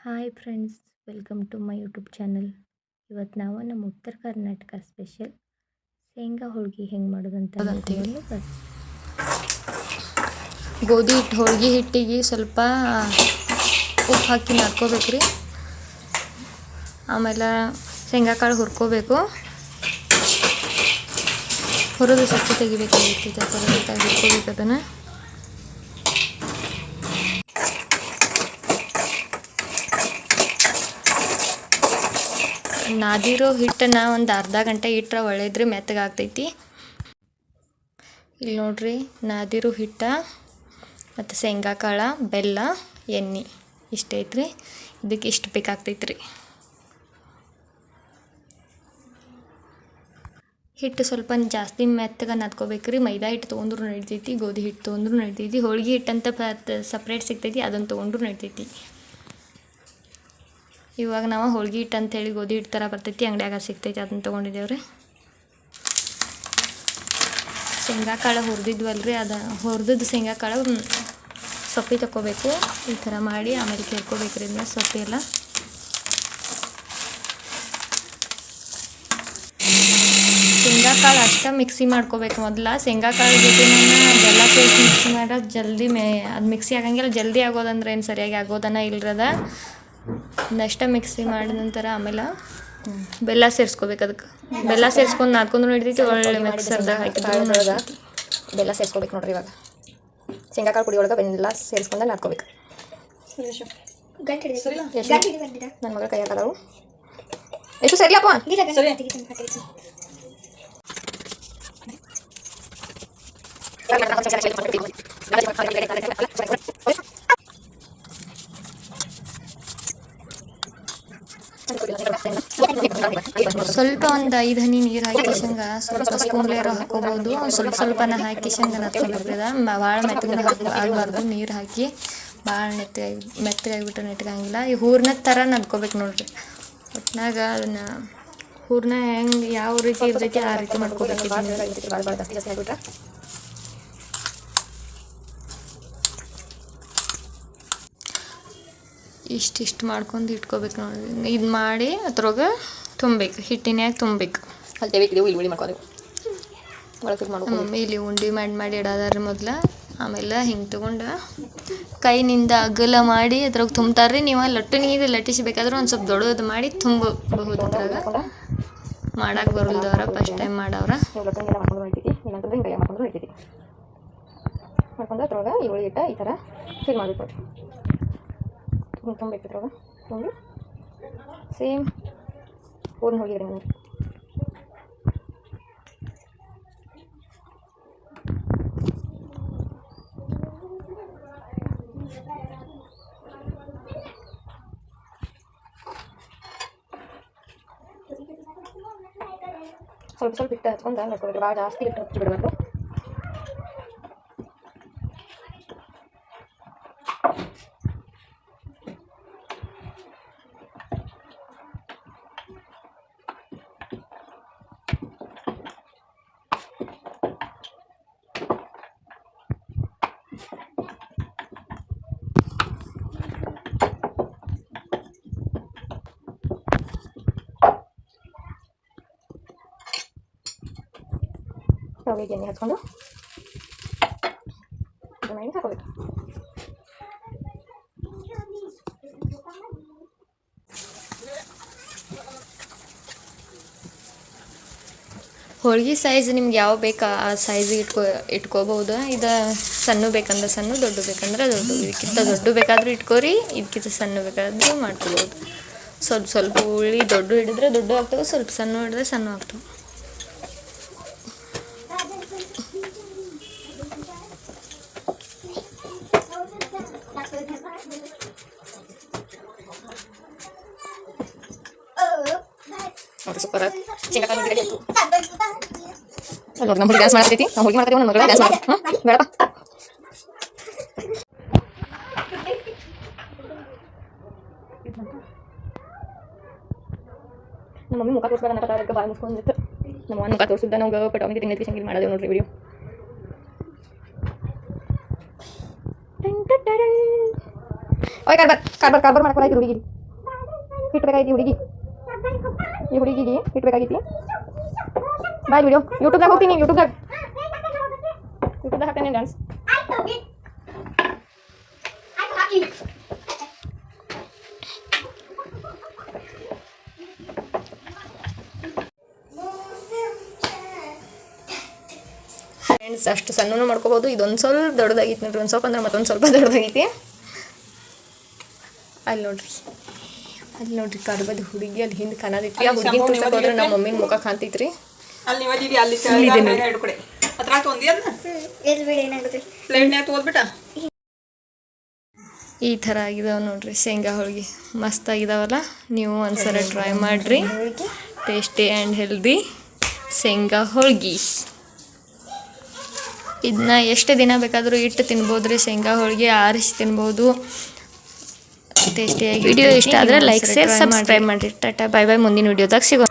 Hi friends welcome to my YouTube channel ಇವತ್ತು ನಾವು ನಮ್ಮ ಉತ್ತರ ಕರ್ನಾಟಕ ಸ್ಪೆಷಲ್ ಶೇಂಗಾ ಹೋಳಿಗೆ ಹೆಂಗೆ ಮಾಡೋದಂತ ಗೋಧಿ ಹಿಟ್ಟು ಹೋಳಿಗೆ ಹಿಟ್ಟಿಗೆ ಸ್ವಲ್ಪ ಉಪ್ಪು ಹಾಕಿ ನಾದ್ಕೋಬೇಕು ರೀ ಆಮೇಲೆ ಶೇಂಗಾ ಕಾಳು ಹುರ್ಕೋಬೇಕು. ಹುರಿದು ಸಕ್ಕಿ ತೆಗಿಬೇಕಾಗಿತ್ತು ಹುರ್ಕೋಬೇಕು ಅದನ್ನು. ನಾದಿರೋ ಹಿಟ್ಟನ್ನು ಒಂದು ಅರ್ಧ ಗಂಟೆ ಇಟ್ಟರೆ ಒಳ್ಳೇದ್ರಿ ಮೆತ್ತಗಾಗ್ತೈತಿ. ಇಲ್ಲಿ ನೋಡ್ರಿ ನಾದಿರು ಹಿಟ್ಟ ಮತ್ತು ಶೇಂಗಾ ಕಾಳು, ಬೆಲ್ಲ, ಎಣ್ಣೆ ಇಷ್ಟ ಐತ್ರಿ. ಇದಕ್ಕೆ ಇಷ್ಟು ಬೇಕಾಗ್ತೈತೆ ರೀ ಹಿಟ್ಟು ಸ್ವಲ್ಪ ಜಾಸ್ತಿ ಮೆತ್ತಗೆ ನಾದ್ಕೋಬೇಕು ಮೈದಾ ಹಿಟ್ಟು ತೊಗೊಂಡ್ರು ನಡಿತೈತಿ, ಗೋಧಿ ಹಿಟ್ಟು ತೊಗೊಂಡ್ರು ನಡಿತೈತಿ. ಹೋಳಿಗೆ ಹಿಟ್ಟಂತ ಸಪ್ರೇಟ್ ಸಿಗ್ತೈತಿ ಅದನ್ನು ತೊಗೊಂಡ್ರು ನಡಿತೈತಿ. ಇವಾಗ ನಾವು ಹೋಳ್ಗೆ ಹಿಟ್ಟು ಅಂತೇಳಿ ಗೋಧಿ ಹಿಟ್ಟು ಥರ ಬರ್ತೈತಿ, ಅಂಗಡಿಯಾಗ ಸಿಗ್ತೈತಿ ಅದನ್ನು ತೊಗೊಂಡಿದ್ದೇವ್ರಿ ಶೇಂಗಾ ಕಾಳು ಹುರಿದಿದ್ವಲ್ರಿ, ಅದು ಹುರಿದಿದ್ದು ಶೇಂಗಾ ಕಾಳು ಸೊಪ್ಪಿ ತಗೋಬೇಕು ಈ ಥರ ಮಾಡಿ ಆಮೇಲೆ ಕೇಳ್ಕೋಬೇಕು ರೀ ಇದನ್ನ ಸೊಪ್ಪಿ ಎಲ್ಲ. ಶೇಂಗಾ ಕಾಳು ಅಷ್ಟೇ ಮಿಕ್ಸಿ ಮಾಡ್ಕೋಬೇಕು ಮೊದಲ. ಶೇಂಗಾ ಕಾಳು ಜೊತೆ ಬೆಲ್ಲ ಸೇರಿಸಿ ಮಿಕ್ಸಿ ಮಾಡೋದು ಜಲ್ದಿ ಮೇ, ಅದು ಮಿಕ್ಸಿ ಆಗಂಗಿಲ್ಲ, ಜಲ್ದಿ ಆಗೋದಂದ್ರೆ ಏನು ಸರಿಯಾಗಿ ಆಗೋದನ್ನ ಇಲ್ರದ. ಅದನ್ನಷ್ಟೇ ಮಿಕ್ಸಿ ಮಾಡಿದ ನಂತರ ಆಮೇಲೆ ಬೆಲ್ಲ ಸೇರಿಸ್ಕೋಬೇಕು ಅದಕ್ಕೆ. ಬೆಲ್ಲ ಸೇರಿಸ್ಕೊಂಡು ನಾದ್ಕೊಂಡು ಹಿಡಿದೈತಿ ಒಳ್ಳೆ ಮಿಕ್ಸರ್ದಾಗ. ಬೆಲ್ಲ ಸೇರಿಸ್ಕೋಬೇಕು ನೋಡ್ರಿ ಇವಾಗ. ಶೇಂಗಾ ಕಾಳು ಪುಡಿ ಒಳಗೆ ಬೆಲ್ಲ ಸೇರಿಸ್ಕೊಂಡು ನಾದ್ಕೋಬೇಕು. ನನ್ನ ಮಗಳ ಕೈ ಹಾಕದವು ಎಷ್ಟು ಸರಿಲಪ್ಪ ಸ್ವಲ್ಪ ಒಂದು ಐದು ಹನಿ ನೀರು ಹಾಕಿ ಶೇಂಗ ಸ್ವಲ್ಪ ಸ್ಪೂನ್ಲೇರ ಹಾಕೋಬಹುದು ಸ್ವಲ್ಪ ಸ್ವಲ್ಪನ ಹಾಕಿ ಶೇಂಗ ನತ್ಕೊಬೇಕ್ರಿ ಭಾಳ ಮೆತ್ತಗೆ ಆಗಬಾರ್ದು. ನೀರು ಹಾಕಿ ಭಾಳ ಮೆತ್ತಗೆ ಮೆತ್ತಗಾಗಿಬಿಟ್ರೆ ನೆಟ್ಕಂಗಿಲ್ಲ ಈ ಹೂರ್ನ ಥರ ನದ್ಕೋಬೇಕು ನೋಡ್ರಿ. ಒಟ್ನಾಗ ಅದನ್ನ ಹೂರ್ನ ಹೆಂಗ್, ಯಾವ ರೀತಿ ಇರ್ತೈತಿ ಆ ರೀತಿ ಮಾಡ್ಕೋಬೇಕು ಇಷ್ಟಿಷ್ಟು ಮಾಡ್ಕೊಂಡು ಇಟ್ಕೋಬೇಕು ನೋಡಿ ಇದು ಮಾಡಿ ಅದ್ರೊಳಗೆ ತುಂಬಬೇಕು ಹಿಟ್ಟಿನ್ಯಾಗ ತುಂಬಬೇಕು ಅಲ್ಲಿ ಇಲ್ಲಿ ಉಳಿ ಮಾಡ್ಕೋಬೇಕು ಒಳಗೆ ಮಮ್ಮಿ ಇಲ್ಲಿ ಉಂಡೆ ಮಾಡಿ ಮಾಡಿ ಇಡೋದಾರ ಮೊದ್ಲು ಆಮೇಲೆ ಹಿಂಗೆ ತೊಗೊಂಡು ಕೈನಿಂದ ಅಗಲ ಮಾಡಿ ಅದ್ರಾಗ ತುಂಬ್ತಾರ್ರಿ. ನೀವು ಲಟ್ಟು ನೀರು ಲಟ್ಟಿಸಬೇಕಾದ್ರೆ ಒಂದು ಸ್ವಲ್ಪ ದೊಡ್ಡದು ಮಾಡಿ ತುಂಬಬಹುದು ಅದ್ರಾಗ. ಮಾಡಕ್ಕೆ ಬರಲ್ದವ್ರ ಫಸ್ಟ್ ಟೈಮ್ ಮಾಡವ್ರ. ಸೇಮ್ ಮಾಡ್ಕೊಂಡು ಅದ್ರೊಳಗೆ ಈ ಉಳಿ ಇಟ್ಟ ಈ ಥರ ಫಿಲ್ ತುಂಬಬೇಕು ಇದ್ರೊಳಗೆ ತುಂಬಿ ಸೇಮ್ ಹೂರ್ನ ಹೋಗಿದ್ರಿ ನೋಡಿ ಸ್ವಲ್ಪ ಸ್ವಲ್ಪ ಹಿಟ್ಟು ಹಚ್ಕೊಂಡು ನೋಡ್ಕೋಬೇಕು ಭಾಳ ಜಾಸ್ತಿ ಹಿಟ್ಟು ಹಚ್ಚಿ ಬಿಡಬೇಕು ಸ್ಟವ್ಗೆ ಎಣ್ಣೆ ಹಚ್ಕೊಂಡು ಹಾಕೋಬೇಕು ಹೋಳ್ಗೆ ಸೈಜ್ ನಿಮ್ಗೆ ಯಾವ ಬೇಕಾ ಆ ಸೈಜ್ ಇಟ್ಕೋ ಇಟ್ಕೋಬಹುದು ಇದು ಸಣ್ಣ ಬೇಕಂದ್ರೆ ಸಣ್ಣ, ದೊಡ್ಡ ಬೇಕಂದ್ರೆ ದೊಡ್ಡ. ಇದಕ್ಕಿಂತ ದೊಡ್ಡ ಬೇಕಾದ್ರೂ ಇಟ್ಕೋರಿ, ಇದಕ್ಕಿಂತ ಸಣ್ಣ ಬೇಕಾದರೂ ಮಾಡ್ಕೋಬೋದು. ಸ್ವಲ್ಪ ಸ್ವಲ್ಪ ಹುಳಿ ದೊಡ್ಡ ಹಿಡಿದ್ರೆ ದೊಡ್ಡ ಆಗ್ತವೆ, ಸ್ವಲ್ಪ ಸಣ್ಣ ಹಿಡಿದ್ರೆ ಸಣ್ಣ ಆಗ್ತವೆ. ನೋಡಿ ಸೂಪರ್ ಶೇಂಗಾ ಕಾಳು ರೆಡಿ ಆಯ್ತು ಅಲ್ಲಿ ನೋಡಿ ನಮ್ಮ ಹುಡುಗಿ ಡ್ಯಾನ್ಸ್ ಮಾಡ್ತೈತಿ ನಾವು ಹುಡುಗಿ ಮಾಡ್ತೀವಿ ನಮ್ಮ ಮಗಳ ಡ್ಯಾನ್ಸ್ ಮಾಡ್ತೀವಿ ಹ್ಞೂ ಬೇಡಪ್ಪ ನಮ್ಮ ಮಮ್ಮಿ ಮುಖ ತೋರಿಸ್ಬೇಡ ಅನ್ನಕತ್ತಾರ ಅದಕ್ಕೆ ಬಾಯಿ ಮುಚ್ಕೊಂಡಿತ್ತು ನಮ್ಮ ಅವ್ವನ ಮುಖ ತೋರಿಸಿದ್ದ ನಾವು ಪಟಾಮಿ ತಿಂಗ್ ಸಂಗೀತ ಮಾಡೋದೇವು ನೋಡ್ರಿ ವಿಡಿಯೋ ಓಯ್ ಕಾರ್ಬಾರ್ ಕಾರ್ಬಾರ್ ಕಾರ್ಬಾರ್ ಮಾಡ್ಕೊಳೈತಿ ಹುಡುಗಿ ಹಿಟ್ಟು ಬೇಕಾಗೈತಿ ಹುಡುಗಿ ಈ ಹುಡುಗಿಗೆ ಹಿಟ್ಟು ಬೇಕಾಗೈತಿ ಬಾಯ್ ವಿಡಿಯೋ ಯೂಟ್ಯೂಬ್ದಾಗ ಹೋಗ್ತೀನಿ. ಯೂಟ್ಯೂಬ್ದಾಗ ಯೂಟ್ಯೂಬ್ದಾಗ ಹಾಕ್ತೇನೆ ಡ್ಯಾನ್ಸ್ ಫ್ರೆಂಡ್ಸ್ ಅಷ್ಟು ಸಣ್ಣನೂ ಮಾಡ್ಕೋಬೋದು. ಇದೊಂದು ಸ್ವಲ್ಪ ದೊಡ್ಡದಾಗಿತ್ತು ನೋಡ್ರಿ. ಒಂದು ಸ್ವಲ್ಪ ಅಂದ್ರೆ ಮತ್ತೊಂದು ಸ್ವಲ್ಪ ದೊಡ್ಡದಾಗೈತಿ ಅಲ್ಲಿ ನೋಡ್ರಿ. ಅಲ್ಲಿ ನೋಡ್ರಿ ಕರ್ಬದ ಹುಡುಗಿ ಅಲ್ಲಿ ಹಿಂದೆ ಕಾಣತೈತಿ ಆ ಹುಡುಗಿ ಹೋದ್ರೆ ನಮ್ಮ ಮಮ್ಮಿನ ಮುಖ ಕಾಣ್ತೈತ್ರಿ. ಅಲ್ಲಿ ಅಲ್ಲಿ ಎರಡು ಕಡೆ. ಹತ್ರ ತೊಂದಿ ಅದನ್ನ ಪ್ಲೇಟ್ನ್ಯಾಗ ತೋದ್ಬಿಟ್ಟ? ಈ ಥರ ಆಗಿದಾವೆ ನೋಡ್ರಿ ಶೇಂಗಾ ಹೋಳಿಗೆ. ಮಸ್ತ್ ಆಗಿದಾವಲ್ಲ ನೀವು ಒಂದ್ಸಲ ಟ್ರೈ ಮಾಡಿರಿ. ಟೇಸ್ಟಿ ಆ್ಯಂಡ್ ಹೆಲ್ದಿ ಶೇಂಗಾ ಹೋಳ್ಗಿ. ಇದನ್ನ ಎಷ್ಟು ದಿನ ಬೇಕಾದರೂ ಇಟ್ಟು ತಿನ್ಬೋದು ರೀ ಶೇಂಗಾ ಹೋಳಿಗೆ ಆರಿಸಿ ತಿನ್ಬೋದು. ಟೇಸ್ಟಿಯಾಗಿ ವಿಡಿಯೋ ಇಷ್ಟ ಆದರೆ ಲೈಕ್ ಶೇರ್ ಸಬ್ಸ್ಕ್ರೈಬ್ ಮಾಡಿ. ಟಾಟಾ ಬಾಯ್ ಬಾಯ್ ಮುಂದಿನ ವಿಡಿಯೋದಾಗ ಸಿಗೋಣ.